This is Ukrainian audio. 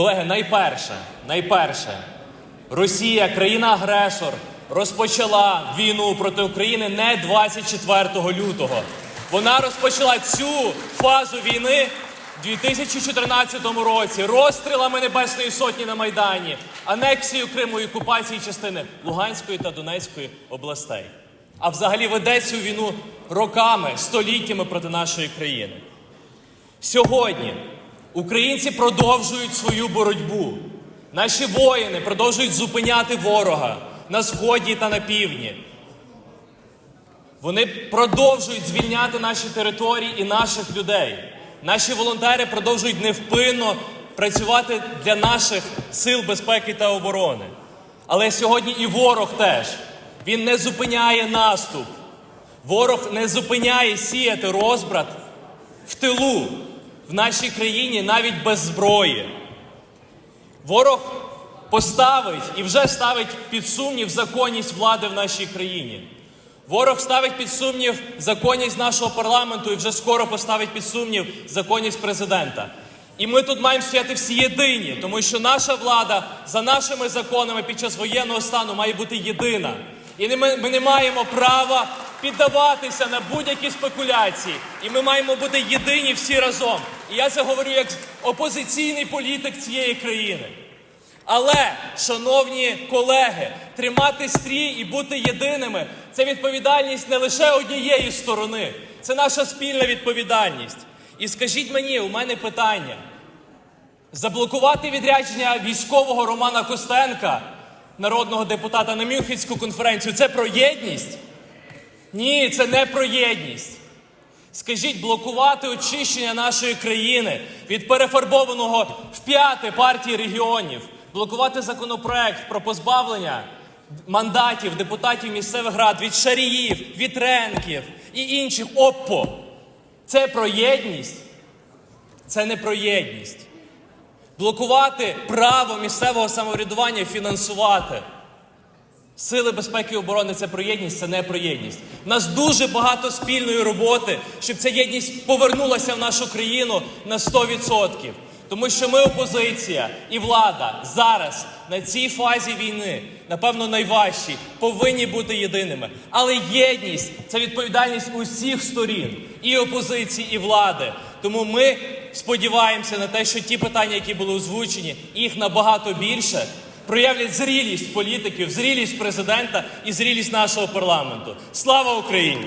Колеги, найперше, найперше, Росія, країна-агресор, розпочала війну проти України не 24 лютого. Вона розпочала цю фазу війни в 2014 році розстрілами Небесної Сотні на Майдані, анексією Криму і окупації частини Луганської та Донецької областей. А взагалі веде цю війну роками, століттями проти нашої країни. Сьогодні українці продовжують свою боротьбу. Наші воїни продовжують зупиняти ворога на сході та на півдні. Вони продовжують звільняти наші території і наших людей. Наші волонтери продовжують невпинно працювати для наших сил безпеки та оборони. Але сьогодні і ворог теж. Він не зупиняє наступ. Ворог не зупиняє сіяти розбрат в тилу в нашій країні навіть без зброї. Ворог поставить і вже ставить під сумнів законність влади в нашій країні. Ворог ставить під сумнів законність нашого парламенту і вже скоро поставить під сумнів законність президента. І ми тут маємо стояти всі єдині, тому що наша влада за нашими законами під час воєнного стану має бути єдина. І ми, ми не маємо права піддаватися на будь-які спекуляції. І ми маємо бути єдині всі разом. І я це говорю як опозиційний політик цієї країни. Але, шановні колеги, тримати стрій і бути єдиними це відповідальність не лише однієї сторони, це наша спільна відповідальність. І скажіть мені, у мене питання: заблокувати відрядження військового Романа Костенка, народного депутата на Мюнхенську конференцію це про єдність? Ні, це не про єдність. Скажіть, блокувати очищення нашої країни від перефарбованого в п'яте партії регіонів, блокувати законопроект про позбавлення мандатів депутатів місцевих рад від шаріїв, вітренків і інших ОППО. Це про єдність? Це не про єдність. Блокувати право місцевого самоврядування фінансувати. Сили безпеки і оборони це про єдність, це не про єдність. У нас дуже багато спільної роботи, щоб ця єдність повернулася в нашу країну на 100%. Тому що ми, опозиція і влада, зараз на цій фазі війни, напевно, найважчій, повинні бути єдиними. Але єдність це відповідальність усіх сторін, і опозиції, і влади. Тому ми сподіваємося на те, що ті питання, які були озвучені, їх набагато більше проявлять зрілість політиків, зрілість президента і зрілість нашого парламенту. Слава Україні!